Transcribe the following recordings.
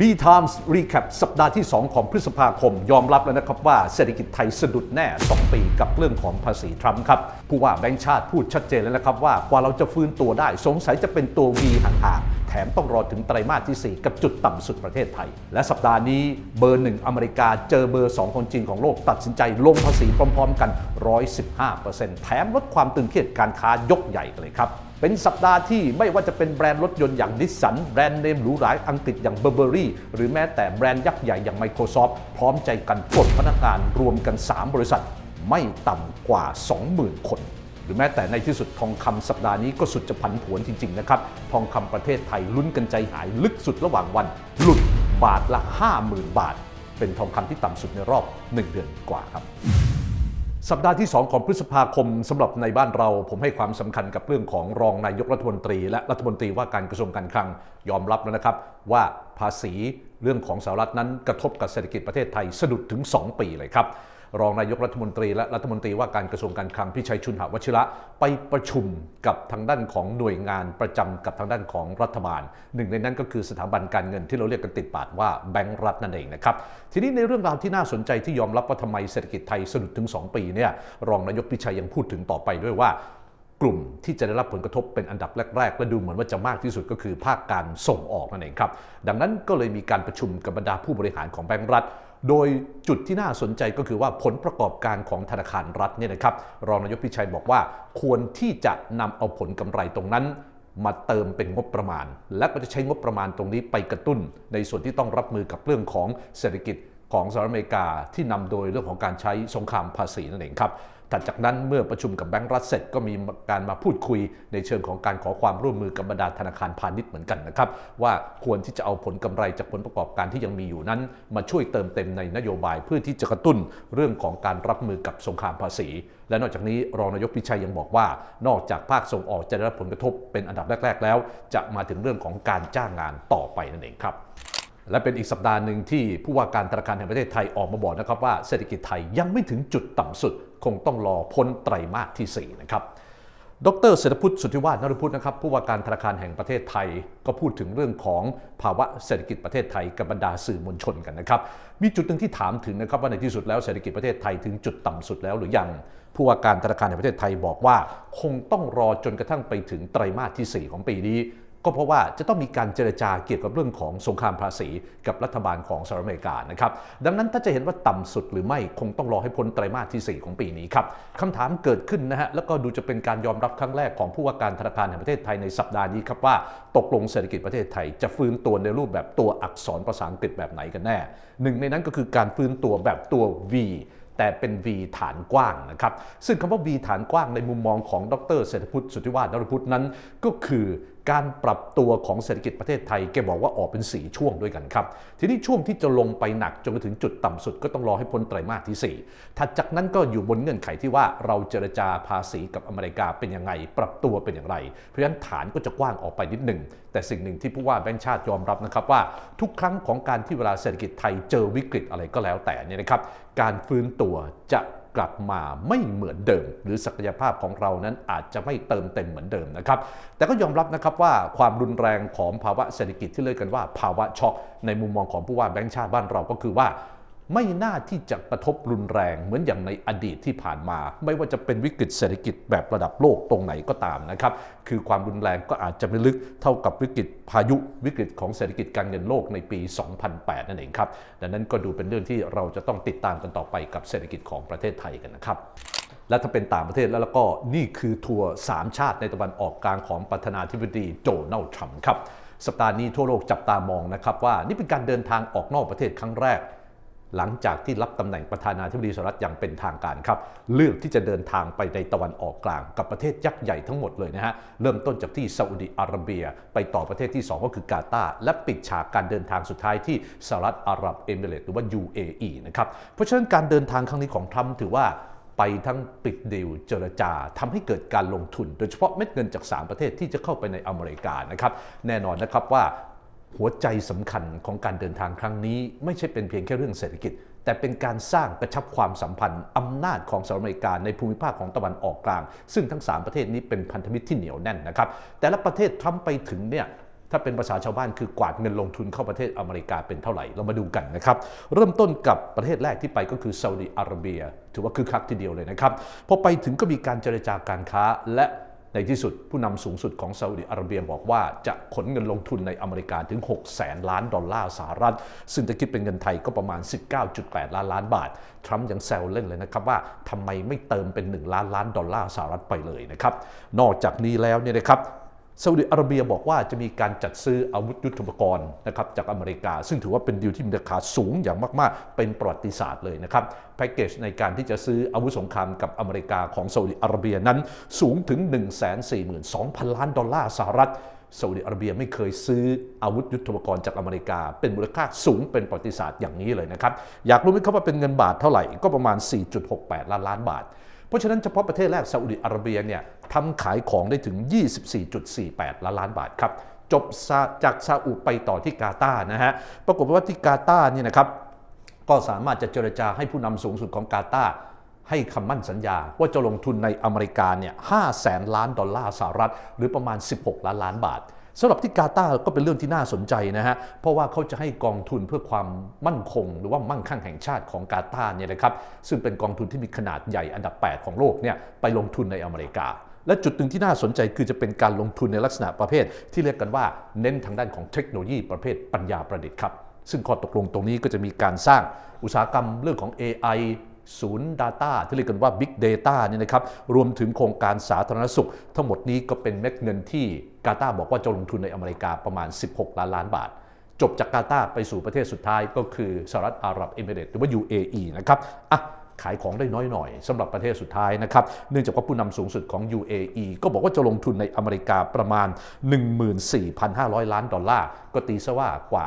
B Times Recap สัปดาห์ที่ 2 ของพฤษภาคม ยอมรับแล้วนะครับว่าเศรษฐกิจไทยสะดุดแน่ 2 ปีกับเรื่องของภาษีทรัมป์ครับ ผู้ว่าแบงก์ชาติพูดชัดเจนแล้วนะครับว่ากว่าเราจะฟื้นตัวได้สงสัยจะเป็นตัว V ห่างๆ ถมต้องรอถึงไตรมาสที่ 4 กับจุดต่ำสุดประเทศไทย และสัปดาห์นี้เบอร์หนึ่งอเมริกาเจอเบอร์ 2 ของจีนของโลกตัดสินใจลงภาษีพร้อม ๆ กัน 115%แถมลดความตึงเครียดการค้ายกใหญ่เลยครับเป็นสัปดาห์ที่ไม่ว่าจะเป็นแบรนด์รถยนต์อย่างนิสสันแบรนด์เนมหรูหราอังกฤษอย่างเบอร์เบอรี่หรือแม้แต่แบรนด์ยักษ์ใหญ่อย่าง Microsoft พร้อมใจกันปลดพนักงานรวมกัน 3 บริษัท ไม่ต่ำกว่า 20,000 คน หรือแม้แต่ในที่สุดทองคำสัปดาห์นี้ก็สุดจะผันผวนจริงๆนะครับ ทองคำประเทศไทยลุ้นกันใจหายลึกสุดระหว่างวัน หลุดบาทละ 50,000 บาท เป็นทองคำที่ต่ำสุดในรอบ 1 เดือนกว่าครับสัปดาห์ที่ 2 ของพฤษภาคมสำหรับในบ้านเรา ผมให้ความสำคัญกับเรื่องของรองนายกรัฐมนตรี และรัฐมนตรีว่าการกระทรวงการคลังยอมรับแล้วนะครับ ว่าภาษีเรื่องของสหรัฐนั้นกระทบกับเศรษฐกิจประเทศไทยสะดุดถึง 2 ปีเลยครับ รองนายกรัฐมนตรีและรัฐมนตรีว่าการกระทรวงการคลังพิชัยชุนหวชิระไปประชุมกับทางด้านของหน่วยงานประจำกับทางด้านของรัฐบาล หนึ่งในนั้นก็คือสถาบันการเงินที่เราเรียกกันติดปากว่าแบงก์รัฐนั่นเองนะครับทีนี้ในเรื่องราวที่น่าสนใจที่ยอมรับว่าทำไมเศรษฐกิจไทยสะดุดถึง 2 ปีเนี่ยรองนายกพิชัยยังพูดถึงต่อไปด้วยว่ากลุ่มที่จะได้รับผลกระทบเป็นอันดับแรก ๆ และดูเหมือนว่าจะมากที่สุดก็คือภาคการส่งออกนั่นเองครับ ดังนั้นก็เลยมีการประชุมกับบรรดาผู้บริหารของแบงก์รัฐ โดยจุดที่น่าสนใจก็คือว่าผลประกอบการของธนาคารรัฐเนี่ยนะครับรองนายกพิชัยบอกว่า ควรที่จะนำเอาผลกำไรตรงนั้นมาเติมเป็นงบประมาณ และก็จะใช้งบประมาณตรงนี้ไปกระตุ้น ในส่วนที่ต้องรับมือกับเรื่องของเศรษฐกิจของสหรัฐอเมริกาที่นำโดยเรื่องของการใช้สงครามภาษีนั่นเองครับ ถัดจากนั้นเมื่อประชุมกับแบงก์รัฐเสร็จก็มีการมาพูดคุยในเชิงของการขอความร่วมมือกับบรรดาธนาคารพาณิชย์เหมือนกันนะครับว่าควรที่จะเอาผลกำไรจากผลประกอบการที่ยังมีอยู่นั้น มาช่วยเติมเต็มในนโยบายเพื่อที่จะกระตุ้นเรื่องของการรับมือกับสงครามภาษี และนอกจากนี้รองนายกพิชัยยังบอกว่า นอกจากภาคส่งออกจะได้รับผลกระทบเป็นอันดับแรก ๆ แล้ว จะมาถึงเรื่องของการจ้างงานต่อไปนั่นเองครับ และเป็นอีกสัปดาห์หนึ่งที่ผู้ว่าการธนาคารแห่งประเทศไทยออกมาบอกนะครับว่าเศรษฐกิจไทยยังไม่ถึงจุดต่ำสุด คงต้องรอพ้นไตรมาสที่ 4 นะครับ ดรเศรษฐพุทธสุทธิวาฒนรพุทธนะครับผู้ว่าการธนาคารแห่งประเทศไทย ก็พูดถึงเรื่องของภาวะเศรษฐกิจประเทศไทยกับบรรดาสื่อมวลชนกันนะครับ มีจุดหนึ่งที่ถามถึงนะครับว่าในที่สุดแล้วเศรษฐกิจประเทศไทยถึงจุดต่ำสุดแล้วหรือยังผู้ว่าการธนาคารแห่งประเทศไทยบอกว่า คงต้องรอจนกระทั่งไปถึงไตรมาสที่ 4 ของปีนี้ ก็เพราะว่าจะต้องมีการเจรจาเกี่ยวกับเรื่องของสงครามภาษีกับรัฐบาลของสหรัฐอเมริกานะครับดังนั้นถ้าจะเห็นว่าต่ำสุดหรือไม่คงต้องรอให้พ้นไตรมาสที่ 4 ของปีนี้ครับคำถามเกิดขึ้นนะฮะแล้วก็ดูจะเป็นการยอมรับครั้งแรกของผู้ว่าการธนาคารแห่งประเทศไทยในสัปดาห์นี้ครับว่าตกลงเศรษฐกิจประเทศไทย จะฟื้นตัวในรูปแบบตัวอักษรภาษาอังกฤษแบบไหนกันแน่หนึ่งในนั้นก็คือการฟื้นตัวแบบตัว V แต่เป็น V ฐานกว้างนะครับ ซึ่งคำว่า V ฐานกว้างในมุมมองของดรเศรษฐพุทธสุทธิวาฒนรพุทธนั้นก็คือ การปรับตัวของเศรษฐกิจประเทศไทยแกบอกว่าออกเป็น 4 ช่วงด้วยกันครับ ทีนี้ช่วงที่จะลงไปหนักจนไปถึงจุดต่ำสุดก็ต้องรอให้พ้นไตรมาสที่ 4 ถัดจากนั้นก็อยู่บนเงื่อนไขที่ว่าเราเจรจาภาษีกับอเมริกาเป็นยังไง ปรับตัวเป็นอย่างไร เพราะฉะนั้นฐานก็จะกว้างออกไปนิดหนึ่ง แต่สิ่งหนึ่งที่ผู้ว่าแบงค์ชาติยอมรับนะครับว่า ทุกครั้งของการที่เวลาเศรษฐกิจไทยเจอวิกฤตอะไรก็แล้วแต่เนี่ยนะครับการฟื้นตัวจะ กลับมาไม่เหมือนเดิม หรือศักยภาพของเรานั้นอาจจะไม่เติมเต็มเหมือนเดิมนะครับ แต่ก็ยอมรับนะครับว่าความรุนแรงของภาวะเศรษฐกิจที่เรียกกันว่า ภาวะช็อกในมุมมองของผู้ว่าแบงค์ชาติบ้านเราก็คือว่า ไม่น่าที่จะกระทบรุนแรงเหมือนอย่างในอดีตที่ผ่านมา ไม่ว่าจะเป็นวิกฤตเศรษฐกิจแบบระดับโลกตรงไหนก็ตามนะครับ คือความรุนแรงก็อาจจะไม่ลึกเท่ากับวิกฤตพายุวิกฤตของเศรษฐกิจการเงินโลกในปี 2008 นั่นเองครับ ดังนั้นก็ดูเป็นเรื่องที่เราจะต้องติดตามกันต่อไปกับเศรษฐกิจของประเทศไทยกันนะครับและถ้าเป็นต่างประเทศแล้วแล้วก็นี่คือทัวร์3ชาติในตะวันออกกลางของประธานาธิบดีโดนัลด์ทรัมป์ครับสัปดาห์นี้ทั่วโลกจับตามองนะครับว่านี่เป็นการเดินทางออกนอกประเทศครั้งแรก หลังจากที่รับตำแหน่งประธานาธิบดีสหรัฐอย่างเป็นทางการครับ เลือกที่จะเดินทางไปในตะวันออกกลางกับประเทศยักษ์ใหญ่ทั้งหมดเลยนะฮะ เริ่มต้นจากที่ซาอุดิอาระเบีย ไปต่อประเทศที่ 2 ก็คือกาตาร์และปิดฉากการเดินทางสุดท้ายที่สหรัฐอาหรับเอมิเรตส์หรือว่า UAE นะครับ เพราะฉะนั้นการเดินทางครั้งนี้ของทรัมป์ถือว่าไปทั้งปิดดีลเจรจาทำให้เกิดการลงทุน โดยเฉพาะเม็ดเงินจาก 3 ประเทศที่จะเข้าไปในอเมริกานะครับ แน่นอนนะครับว่า หัวใจสำคัญของการเดินทางครั้งนี้ ไม่ใช่เป็นเพียงแค่เรื่องเศรษฐกิจ แต่เป็นการสร้างกระชับความสัมพันธ์อำนาจของสหรัฐอเมริกาในภูมิภาคของตะวันออกกลาง ซึ่งทั้ง 3 ประเทศนี้เป็นพันธมิตรที่เหนียวแน่นนะครับแต่ละประเทศทรัมป์ไปถึงเนี่ยถ้าเป็นภาษาชาวบ้านคือกวาดเงินลงทุนเข้าประเทศอเมริกาเป็นเท่าไหร่ เรามาดูกันนะครับ เริ่มต้นกับประเทศแรกที่ไปก็คือซาอุดิอาระเบีย ถือว่าคือคักทีเดียวเลยนะครับพอไปถึงก็มีการเจรจาการค้าและ ในที่สุดผู้นำสูงสุดของซาอุดิอาระเบียบอกว่าจะขนเงินลงทุนในอเมริกาถึง 6 แสนล้านดอลลาร์สหรัฐ ซึ่งจะคิดเป็นเงินไทยก็ประมาณ 19.8 ล้านล้านบาท ทรัมป์ยังแซวเล่นเลยนะครับว่าทำไมไม่เติมเป็น 1 ล้านล้านดอลลาร์สหรัฐไปเลยนะครับ นอกจากนี้แล้วเนี่ยนะครับ ซาอุดิอาระเบียบอกว่าจะมีการจัดซื้ออาวุธยุทโธปกรณ์นะครับจากอเมริกา ซึ่งถือว่าเป็นดีลที่มีราคาสูงอย่างมาก ๆ เป็นประวัติศาสตร์เลยนะครับแพ็กเกจในการที่จะซื้ออาวุธสงครามกับอเมริกาของซาอุดิอาระเบียนั้นสูงถึง 142,000 ล้านดอลลาร์สหรัฐซาอุดิอาระเบียไม่เคยซื้ออาวุธยุทโธปกรณ์จากอเมริกา เป็นมูลค่าสูงเป็นประวัติศาสตร์อย่างนี้เลยนะครับอยากรู้ไหมครับว่าเป็นเงินบาทเท่าไหร่ก็ประมาณ 4.68 ล้านล้านบาท ราะฉะนั้นเฉพาะประเทศแรกซาอุดิอาระเบียเนี่ยทำขายของได้ถึง 24.48 ล้านล้านบาทครับจบจากซาอุไปต่อที่กาตาร์นะฮะปรากฏว่าที่กาตาร์เนี่ยนะครับก็สามารถจะเจรจาให้ผู้นำสูงสุดของกาตาร์ให้คำมั่นสัญญา ว่าจะลงทุนในอเมริกาเนี่ย5แสนล้านดอลลาร์สหรัฐ หรือประมาณ 16 ล้านล้านบาท สำหรับที่กาตาร์ก็เป็นเรื่องที่น่าสนใจนะฮะ เพราะว่าเขาจะให้กองทุนเพื่อความมั่นคง หรือว่ามั่งคั่งแห่งชาติของกาตาร์เนี่ยนะครับ ซึ่งเป็นกองทุนที่มีขนาดใหญ่อันดับ 8 ของโลกเนี่ยไปลงทุนในอเมริกา และจุดหนึ่งที่น่าสนใจคือจะเป็นการลงทุนในลักษณะประเภท ที่เรียกกันว่าเน้นทางด้านของเทคโนโลยีประเภทปัญญาประดิษฐ์ครับซึ่งข้อตกลงตรงนี้ก็จะมีการสร้างอุตสาหกรรมเรื่องของ AI ศูนย์ Data ที่เรียกกันว่า Big Data เนี่ยนะครับรวมถึงโครงการสาธารณสุข ทั้งหมดนี้ก็เป็นเม็ดเงินที่กาตาบอกว่าจะลงทุนในอเมริกาประมาณ 16 ล้านล้านบาท จบจากกาตาไปสู่ประเทศสุดท้ายก็คือสหรัฐอาหรับเอมิเรตส์หรือว่า UAE นะครับอะ ขายของได้น้อยหน่อยสำหรับประเทศสุดท้ายนะครับเนื่องจากว่าผู้นำสูงสุดของ UAE ก็บอกว่าจะลงทุนในอเมริกาประมาณ 14,500 ล้านดอลลาร์ ก็ตีซะว่ากว่า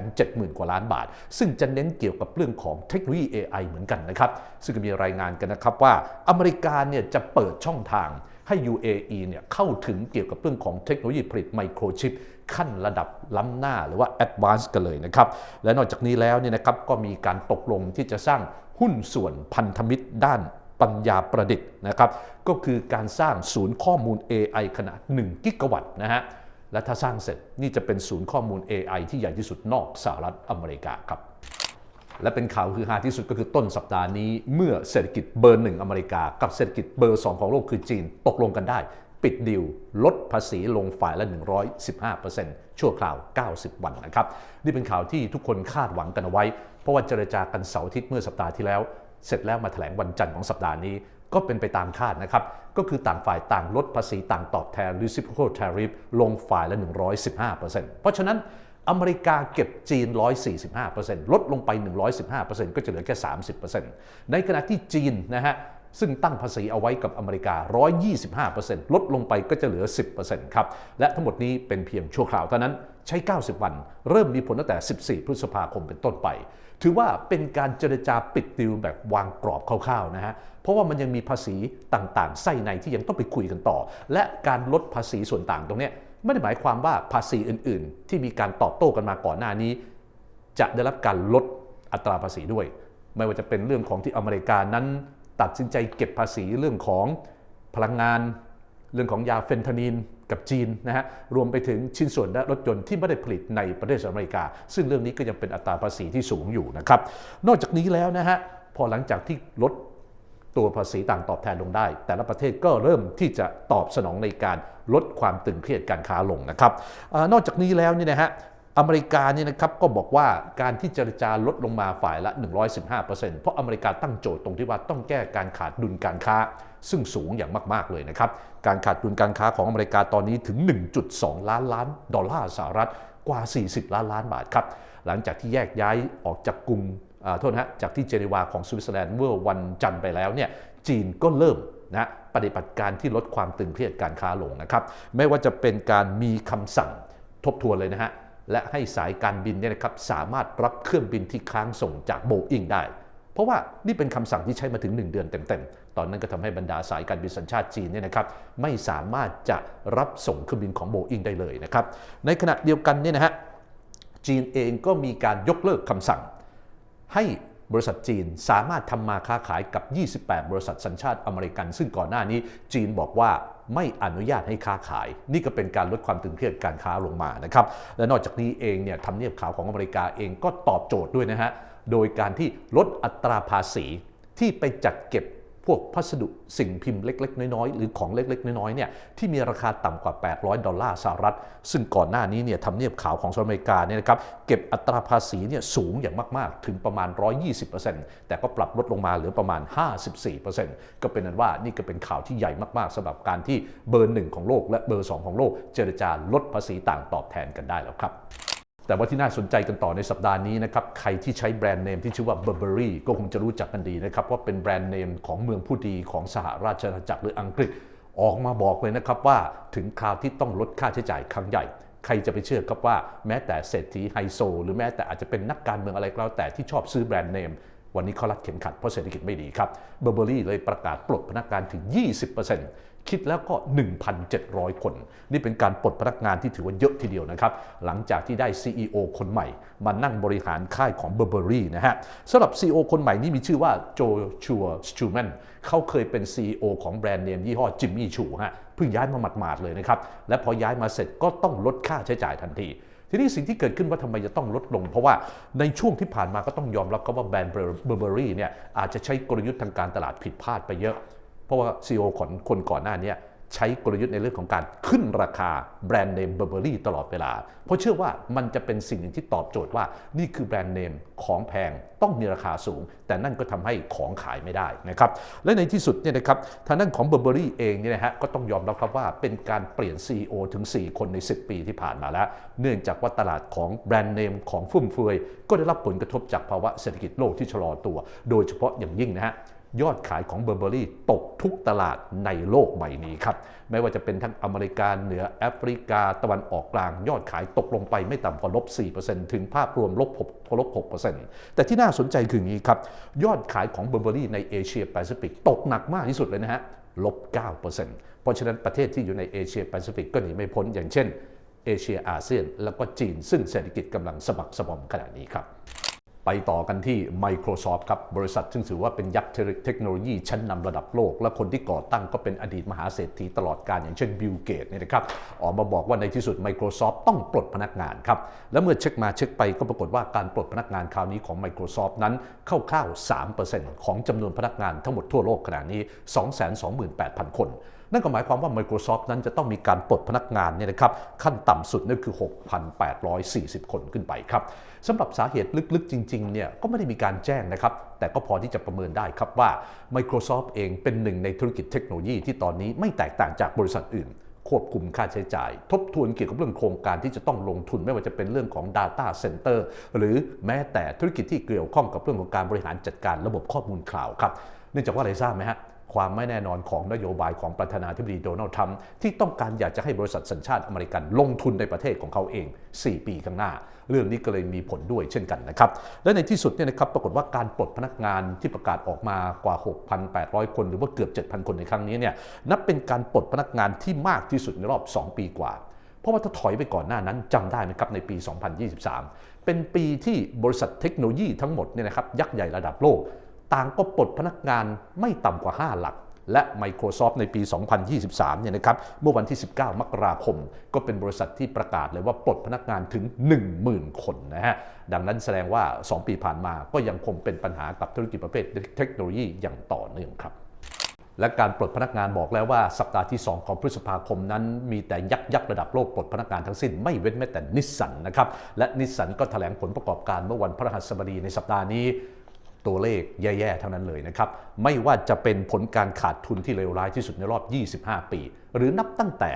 470,000 กว่าล้านบาท ซึ่งจะเน้นเกี่ยวกับเรื่องของเทคโนโลยี AI เหมือนกันนะครับ ซึ่งมีรายงานกันนะครับว่าอเมริกาเนี่ยจะเปิดช่องทางให้ UAE เนี่ยเข้าถึงเกี่ยวกับเรื่องของเทคโนโลยีผลิตไมโครชิปขั้นระดับล้ำหน้าหรือว่า Advanced กันเลยนะครับ และนอกจากนี้แล้วเนี่ยนะครับก็มีการตกลงที่จะสร้าง หุ้นส่วนพันธมิตรด้านปัญญาประดิษฐ์นะครับ ก็คือการสร้างศูนย์ข้อมูล AI ขนาด 1 กิกะวัตต์นะฮะ และถ้าสร้างเสร็จนี่จะเป็นศูนย์ข้อมูล AI ที่ใหญ่ที่สุดนอกสหรัฐอเมริกาครับและเป็นข่าวคือฮาที่สุดก็คือต้นสัปดาห์นี้ เมื่อเศรษฐกิจเบอร์หนึ่งอเมริกา กับเศรษฐกิจเบอร์2ของโลกคือจีนตกลงกันได้ ปิดดิวลดภาษีลงฝ่ายละ 115%ชั่วคราว 90 วันนะครับ นี่เป็นข่าวที่ทุกคนคาดหวังกันเอาไว้ เพราะว่าเจรจากันเสาร์อาทิตย์เมื่อสัปดาห์ที่แล้ว เสร็จแล้วมาแถลงวันจันทร์ของสัปดาห์นี้ ก็เป็นไปตามคาดนะครับ ก็คือต่างฝ่ายต่างลดภาษีต่างตอบแทน reciprocal tariff ลงฝ่ายละ 115%เพราะฉะนั้นอเมริกาเก็บจีน 145%ลดลงไป 115%ก็จะเหลือแค่ 30%ในขณะที่จีนนะฮะซึ่งตั้งภาษีเอาไว้กับอเมริกา 125%ลดลงไปก็จะเหลือ 10%ครับ และทั้งหมดนี้เป็นเพียงชั่วคราวเท่านั้น ใช้ 90 วัน เริ่มมีผลตั้งแต่ 14 พฤษภาคมเป็นต้นไป ถือว่าเป็นการเจรจาปิดดิวแบบวางกรอบคร่าวๆนะฮะ เพราะว่ามันยังมีภาษีต่างๆ ไส้ในที่ยังต้องไปคุยกันต่อ และการลดภาษีส่วนต่างตรงนี้ไม่ได้หมายความว่าภาษีอื่นๆ ที่มีการตอบโต้กันมาก่อนหน้านี้ จะได้รับการลดอัตราภาษีด้วย ไม่ว่าจะเป็นเรื่องของที่อเมริกานั้น ตัดสินใจเก็บภาษีเรื่องของพลังงาน เรื่องของยาเฟนทานีน กับจีนนะฮะรวมไปถึงชิ้นส่วนและรถยนต์ที่ไม่ได้ผลิตในประเทศอเมริกา ซึ่งเรื่องนี้ก็ยังเป็นอัตราภาษีที่สูงอยู่นะครับ นอกจากนี้แล้วนะฮะพอหลังจากที่ลดตัวภาษีต่างตอบแทนลงได้ แต่ละประเทศก็เริ่มที่จะตอบสนองในการลดความตึงเครียดการค้าลงนะครับอนอกจากนี้แล้วนี่นะฮะอเมริกานี่นะครับก็บอกว่าการที่เจรจาลดลงมาฝ่ายละ 115%เพราะอเมริกาตั้งโจทย์ตรงที่ว่าต้องแก้การขาดดุลการค้า ซึ่งสูงอย่างมาก ๆ เลยนะครับ การขาดดุลการค้าของอเมริกาตอนนี้ถึง 1.2 ล้านล้านดอลลาร์สหรัฐกว่า 40 ล้านล้านบาทครับ หลังจากที่แยกย้ายออกจากกลุ่มอ่าโทษนะฮะจากที่เจนีวาของสวิตเซอร์แลนด์เมื่อวันจันทร์ไปแล้วเนี่ยจีนก็เริ่มนะปฏิบัติการที่ลดความตึงเครียดการค้าลงนะครับไม่ว่าจะเป็นการมีคำสั่งทบทวนเลยนะฮะและให้สายการบินเนี่ยนะครับสามารถรับเครื่องบินที่ค้างส่งจากโบอิงได้ เพราะว่านี่เป็นคำสั่งที่ใช้มาถึง 1 เดือนเต็มๆ ตอนนั้นก็ทำให้บรรดาสายการบินสัญชาติจีนเนี่ยนะครับไม่สามารถจะรับส่งเครื่องบินของโบอิงได้เลยนะครับ ในขณะเดียวกันเนี่ยนะฮะจีนเองก็มีการยกเลิกคำสั่ง ให้บริษัทจีนสามารถทำมาค้าขายกับ 28 บริษัทสัญชาติอเมริกัน ซึ่งก่อนหน้านี้จีนบอกว่าไม่อนุญาตให้ค้าขาย นี่ก็เป็นการลดความตึงเครียดการค้าลงมานะครับและนอกจากนี้เองเนี่ยทำเนียบขาวของอเมริกาเองก็ตอบโจทย์ด้วยนะฮะ โดยการที่ลดอัตราภาษีที่ไปจัดเก็บพวกพัสดุสิ่งพิมพ์เล็ก ๆ น้อย ๆ หรือของเล็ก ๆ น้อย ๆ เนี่ยที่มีราคาต่ำกว่า 800 ดอลลาร์สหรัฐ ซึ่งก่อนหน้านี้เนี่ยทำเนียบขาวของสหรัฐอเมริกาเนี่ยนะครับเก็บอัตราภาษีเนี่ยสูงอย่างมาก ๆ ถึงประมาณ 120%แต่ก็ปรับลดลงมาเหลือประมาณ 54%ก็เป็นนั้นว่านี่ก็เป็นข่าวที่ใหญ่มาก ๆสำหรับการที่เบอร์หนึ่งของโลกและเบอร์สองของโลก เจรจาลดภาษีต่างตอบแทนกันได้แล้วครับ แต่ว่าที่น่าสนใจกันต่อในสัปดาห์นี้นะครับ ใครที่ใช้แบรนด์เนมที่ชื่อว่า Burberry ก็คงจะรู้จักกันดีนะครับ ว่าเป็นแบรนด์เนมของเมืองผู้ดีของสหราชอาณาจักรหรืออังกฤษ ออกมาบอกเลยนะครับว่าถึงคราวที่ต้องลดค่าใช้จ่ายครั้งใหญ่ ใครจะไปเชื่อครับว่าแม้แต่เศรษฐีไฮโซ หรือแม้แต่อาจจะเป็นนักการเมืองอะไรก็แล้วแต่ที่ชอบซื้อแบรนด์เนม วันนี้เขารัดเข็มขัดเพราะเศรษฐกิจไม่ดีครับเบอร์เบอรี่เลยประกาศปลดพนักงานถึง 20%คิดแล้วก็ 1,700 คน นี่เป็นการปลดพนักงานที่ถือว่าเยอะทีเดียวนะครับ หลังจากที่ได้ CEO คนใหม่ มานั่งบริหารค่ายของ Burberry นะฮะสำหรับ CEO คนใหม่นี่มีชื่อว่าโจชัวสตูแมนเขาเคยเป็น CEO ของแบรนด์เนมยี่ห้อจิมมี่ชูฮะเพิ่งย้ายมาหมาดๆเลยนะครับและพอย้ายมาเสร็จก็ต้องลดค่าใช้จ่ายทันที ทีนี้สิ่งที่เกิดขึ้นว่าทำไมจะต้องลดลง เพราะว่าในช่วงที่ผ่านมาก็ต้องยอมรับก็ว่าแบรนด์เบอร์เบอรี่เนี่ยอาจจะใช้กลยุทธ์ทางการตลาดผิดพลาดไปเยอะ เพราะว่า CEO ของคนก่อนหน้านี้ ใช้กลยุทธ์ในเรื่องของการขึ้นราคาแบรนด์เนมเบอร์เบอรี่ตลอดเวลา เพราะเชื่อว่ามันจะเป็นสิ่งหนึ่งที่ตอบโจทย์ว่า นี่คือแบรนด์เนมของแพงต้องมีราคาสูง แต่นั่นก็ทำให้ของขายไม่ได้นะครับและในที่สุดเนี่ยนะครับทางด้านของเบอร์เบอรี่เองเนี่ยนะฮะก็ต้องยอมรับครับว่าเป็นการเปลี่ยน CEO ถึง 4 คนใน 10 ปีที่ผ่านมาแล้ว เนื่องจากว่าตลาดของแบรนด์เนมของฟุ่มเฟือยก็ได้รับผลกระทบจากภาวะเศรษฐกิจโลกที่ชะลอตัว โดยเฉพาะอย่างยิ่งนะฮะ ยอดขายของเบอร์เบอรี่ตกทุกตลาดในโลกใบนี้ครับ ไม่ว่าจะเป็นทั้งอเมริกาเหนือแอฟริกาตะวันออกกลาง ยอดขายตกลงไปไม่ต่ำกว่าลบ 4%ถึงภาพรวมลบ6ลบ6%แต่ที่น่าสนใจคืออย่างนี้ครับ ยอดขายของเบอร์เบอรี่ในเอเชียแปซิฟิกตกหนักมากที่สุดเลยนะฮะลบ 9%เพราะฉะนั้นประเทศที่อยู่ในเอเชียแปซิฟิกก็หนีไม่พ้นอย่างเช่นเอเชียอาเซียน แล้วก็จีนซึ่งเศรษฐกิจกำลังสะบักสะบอมขณะนี้ครับ ไปต่อกันที่ Microsoft ครับ บริษัทซึ่งถือว่าเป็นยักษ์เทคโนโลยีชั้นนำระดับโลก และคนที่ก่อตั้งก็เป็นอดีตมหาเศรษฐีตลอดการอย่างเช่นบิลเกตเนี่ยนะครับออกมาบอกว่าในที่สุด Microsoft ต้องปลดพนักงานครับ และเมื่อเช็คมาเช็คไปก็ปรากฏว่าการปลดพนักงานคราวนี้ของ Microsoft นั้นคร่าวๆ3%ของจำนวนพนักงานทั้งหมดทั่วโลกขณะนี้ 228,000 คน นั่นก็หมายความว่า Microsoft นั้นจะต้องมีการปลดพนักงานเนี่ยนะครับขั้นต่ำสุดนั่นคือ 6,840 คนขึ้นไปครับสำหรับสาเหตุลึกๆ จริงๆเนี่ยก็ไม่ได้มีการแจ้งนะครับ แต่ก็พอที่จะประเมินได้ครับว่า Microsoft เองเป็นหนึ่งในธุรกิจเทคโนโลยีที่ตอนนี้ไม่แตกต่างจากบริษัทอื่นควบคุมค่าใช้จ่าย ทบทวนเกี่ยวกับเรื่องโครงการที่จะต้องลงทุนไม่ว่าจะเป็นเรื่องของ Data Center หรือแม้แต่ธุรกิจที่เกี่ยวข้องกับเรื่องของการบริหารจัดการระบบข้อมูลคลาวครับ เนื่องจากว่าอะไรทราบไหมฮะ ความไม่แน่นอนของนโยบายของประธานาธิบดีโดนัลด์ทรัมป์ที่ต้องการอยากจะให้บริษัทสัญชาติอเมริกันลงทุนในประเทศของเขาเอง 4 ปีข้างหน้า เรื่องนี้ก็เลยมีผลด้วยเช่นกันนะครับ และในที่สุดเนี่ยนะครับปรากฏว่าการปลดพนักงานที่ประกาศออกมากว่า 6,800 คนหรือว่าเกือบ 7,000 คนในครั้งนี้เนี่ยนับเป็นการปลดพนักงานที่มากที่สุดในรอบ 2 ปีกว่าเพราะว่าถ้าถอยไปก่อนหน้านั้นจำได้ไหมครับในปี 2023 เป็นปีที่บริษัทเทคโนโลยีทั้งหมดเนี่ยนะครับยักษ์ใหญ่ระดับโลก ต่างก็ปลดพนักงานไม่ต่ำกว่า 5 หลัก และ Microsoft ในปี 2023 เนี่ยนะครับ เมื่อวันที่ 19 มกราคม ก็เป็นบริษัทที่ประกาศเลยว่าปลดพนักงานถึง 10,000 คนนะฮะ ดังนั้นแสดงว่า 2 ปีผ่านมาก็ยังคงเป็นปัญหากับธุรกิจประเภทเทคโนโลยีอย่างต่อเนื่องครับและการปลดพนักงานบอกแล้วว่าสัปดาห์ที่ 2 ของพฤษภาคมนั้น มีแต่ยักษ์ยักษ์ระดับโลกปลดพนักงานทั้งสิ้นไม่เว้นแม้แต่นิสสันนะครับ และนิสสันก็แถลงผลประกอบการเมื่อวันพฤหัสบดีในสัปดาห์นี้ ตัวเลขแย่ ๆ เท่านั้นเลยนะครับ ไม่ว่าจะเป็นผลการขาดทุนที่เลวร้ายที่สุดในรอบ 25 ปี หรือนับตั้งแต่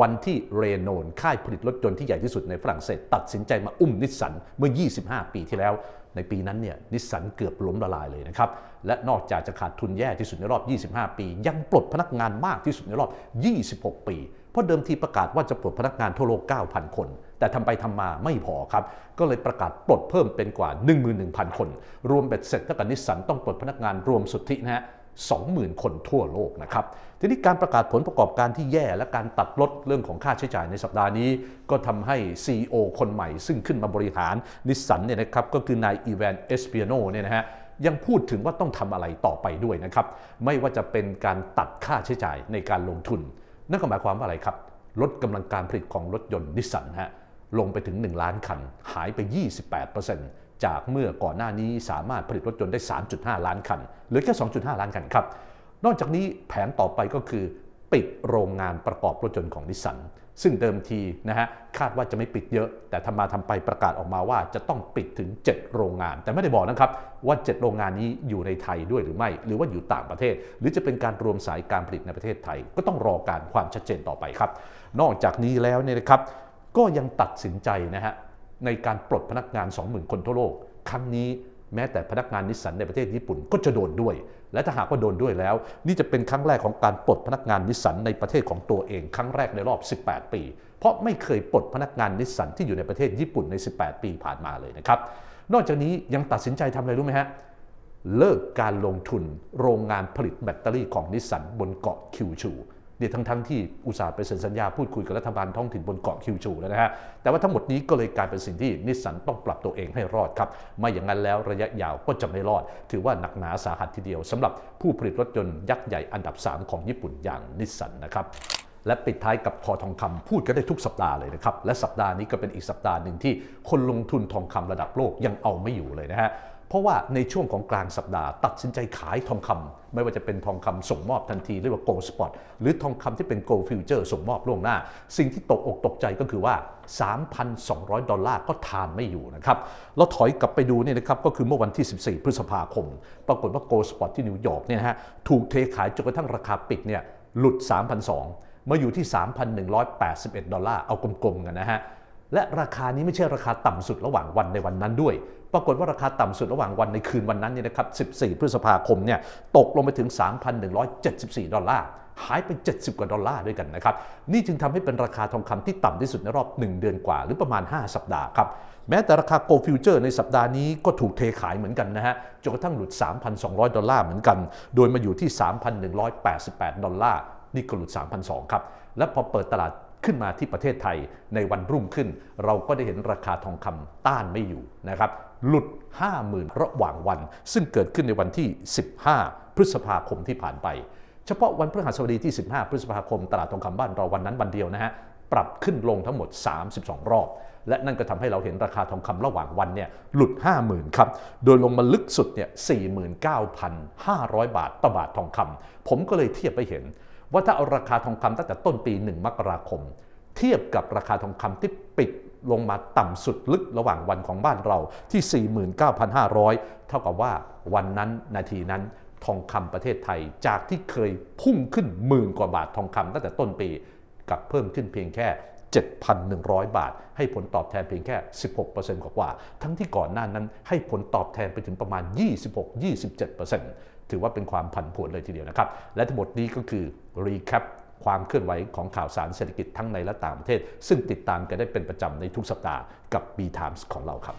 วันที่เรโนนค่ายผลิตรถยนต์ที่ใหญ่ที่สุดในฝรั่งเศส ตัดสินใจมาอุ้มนิสสันเมื่อ 25 ปีที่แล้ว ในปีนั้นเนี่ยนิสสันเกือบล้มละลายเลยนะครับ และนอกจากจะขาดทุนแย่ที่สุดในรอบ 25 ปี ยังปลดพนักงานมากที่สุดในรอบ 26 ปี เพราะเดิมทีประกาศว่าจะปลดพนักงานทั่วโลก 9,000 คน แต่ทำไปทำมาไม่พอครับ ก็เลยประกาศปลดเพิ่มเป็นกว่า 11,000 คน รวมเบ็ดเสร็จถ้ากับนิสสันต้องปลดพนักงานรวมสุทธินะฮะ20,000 คนทั่วโลกนะครับ ทีนี้การประกาศผลประกอบการที่แย่และการตัดลดเรื่องของค่าใช้จ่ายในสัปดาห์นี้ ก็ทำให้ CEO คนใหม่ซึ่งขึ้นมาบริหารนิสสันเนี่ยนะครับก็คือนายอีแวนเอสเปียโนเนี่ยนะฮะ ยังพูดถึงว่าต้องทำอะไรต่อไปด้วยนะครับ ไม่ว่าจะเป็นการตัดค่าใช้จ่ายในการลงทุน นั่นก็หมายความว่าอะไรครับ ลดกำลังการผลิตของรถยนต์นิสสันฮะลงไปถึง 1 ล้านคัน หายไป 28%จากเมื่อก่อนหน้านี้สามารถผลิตรถยนต์ได้ 3.5 ล้านคัน เหลือแค่ 2.5 ล้านคันครับ นอกจากนี้แผนต่อไปก็คือ ปิดโรงงานประกอบรถยนต์ของนิสสันซึ่งเดิมทีนะฮะคาดว่าจะไม่ปิดเยอะ แต่ทำมาทำไปประกาศออกมาว่าจะต้องปิดถึง 7 โรงงาน แต่ไม่ได้บอกนะครับว่า 7 โรงงานนี้อยู่ในไทยด้วยหรือไม่ หรือว่าอยู่ต่างประเทศ หรือจะเป็นการรวมสายการผลิตในประเทศไทย ก็ต้องรอการความชัดเจนต่อไปครับ นอกจากนี้แล้วเนี่ยนะครับก็ยังตัดสินใจนะฮะในการปลดพนักงาน 20,000 คนทั่วโลก ครั้งนี้ แม้แต่พนักงานนิสสันในประเทศญี่ปุ่นก็จะโดนด้วย และถ้าหากว่าโดนด้วยแล้ว นี่จะเป็นครั้งแรกของการปลดพนักงานนิสสันในประเทศของตัวเอง ครั้งแรกในรอบ 18 ปี เพราะไม่เคยปลดพนักงานนิสสันที่อยู่ในประเทศญี่ปุ่นใน 18 ปีผ่านมาเลยนะครับ นอกจากนี้ยังตัดสินใจทำอะไรรู้ไหมฮะเลิกการลงทุนโรงงานผลิตแบตเตอรี่ของนิสสันบนเกาะคิวชู เนี่ยทั้งทั้งๆที่อุตสาห์ไปเซ็นสัญญาพูดคุยกับรัฐบาลท้องถิ่นบนเกาะคิวชูแล้วนะฮะ แต่ว่าทั้งหมดนี้ก็เลยกลายเป็นสิ่งที่นิสสันต้องปรับตัวเองให้รอดครับ ไม่อย่างนั้นแล้วระยะยาวก็จะไม่รอด ถือว่าหนักหนาสาหัสทีเดียวสำหรับผู้ผลิตรถยนต์ยักษ์ใหญ่อันดับ 3 ของญี่ปุ่นอย่างนิสสันนะครับและปิดท้ายกับคอทองคำพูดกันได้ทุกสัปดาห์เลยนะครับ และสัปดาห์นี้ก็เป็นอีกสัปดาห์หนึ่งที่คนลงทุนทองคำระดับโลกยังเอาไม่อยู่เลยนะฮะ เพราะว่าในช่วงของกลางสัปดาห์ตัดสินใจขายทองคำไม่ว่าจะเป็นทองคำส่งมอบทันทีเรียกว่า gold spot หรือทองคำที่เป็น gold future ส่งมอบล่วงหน้า สิ่งที่ตกอกตกใจก็คือว่า 3,200 ดอลลาร์ก็ทานไม่อยู่นะครับเราถอยกลับไปดูเนี่ยนะครับก็คือเมื่อวันที่ 14 พฤษภาคม ปรากฏว่า gold spot ที่นิวยอร์กเนี่ยนะฮะถูกเทขายจนกระทั่งราคาปิดเนี่ยหลุด 3,200มาอยู่ที่ 3,181 ดอลลาร์เอากลมๆกันนะฮะ และราคานี้ไม่ใช่ราคาต่ำสุดระหว่างวันในวันนั้นด้วย ปรากฏว่าราคาต่ำสุดระหว่างวันในคืนวันนั้นเนี่ยนะครับ 14 พฤษภาคมเนี่ยตกลงไปถึง 3,174 ดอลลาร์หายไป 70 กว่าดอลลาร์ด้วยกันนะครับ นี่จึงทำให้เป็นราคาทองคำที่ต่ำที่สุดในรอบ 1 เดือนกว่า หรือประมาณ 5 สัปดาห์ครับ แม้แต่ราคาโกลฟิวเจอร์ในสัปดาห์นี้ก็ถูกเทขายเหมือนกันนะฮะ จนกระทั่งหลุด 3,200 ดอลลาร์เหมือนกัน โดยมาอยู่ที่ 3,188 ดอลลาร์ นี่ก็หลุด 3,200 ครับ และพอเปิดตลาด ขึ้นมาที่ประเทศไทยในวันรุ่งขึ้น เราก็ได้เห็นราคาทองคำต้านไม่อยู่นะครับหลุด 50,000 ระหว่างวัน ซึ่งเกิดขึ้นในวันที่ 15 พฤษภาคมที่ผ่านไป เฉพาะวันพฤหัสบดีที่ 15 พฤษภาคมตลาดทองคำบ้านเราวันนั้นวันเดียวนะฮะปรับขึ้นลงทั้งหมด 32 รอบ และนั่นก็ทำให้เราเห็นราคาทองคำระหว่างวันเนี่ยหลุด 50,000 ครับ โดยลงมาลึกสุดเนี่ย49,500 บาทต่อบาททองคำผมก็เลยเทียบไปเห็น ว่าถ้าเอาราคาทองคำตั้งแต่ต้นปี 1 มกราคม เทียบกับราคาทองคำที่ปิดลงมาต่ำสุดลึกระหว่างวันของบ้านเราที่ 49,500 เท่ากับว่าวันนั้นนาทีนั้นทองคำประเทศไทยจากที่เคยพุ่งขึ้นหมื่นกว่าบาททองคำตั้งแต่ต้นปีกลับเพิ่มขึ้นเพียงแค่ 7,100 บาท ให้ผลตอบแทนเพียงแค่ 16%กว่าๆทั้งที่ก่อนหน้านั้นให้ผลตอบแทนไปถึงประมาณ 26-27% ถือว่าเป็นความผันผวนเลยทีเดียวนะครับ และทั้งหมดนี้ก็คือรีแคปความเคลื่อนไหวของข่าวสารเศรษฐกิจทั้งในและต่างประเทศ ซึ่งติดตามกันได้เป็นประจำในทุกสัปดาห์กับ B Times ของเราครับ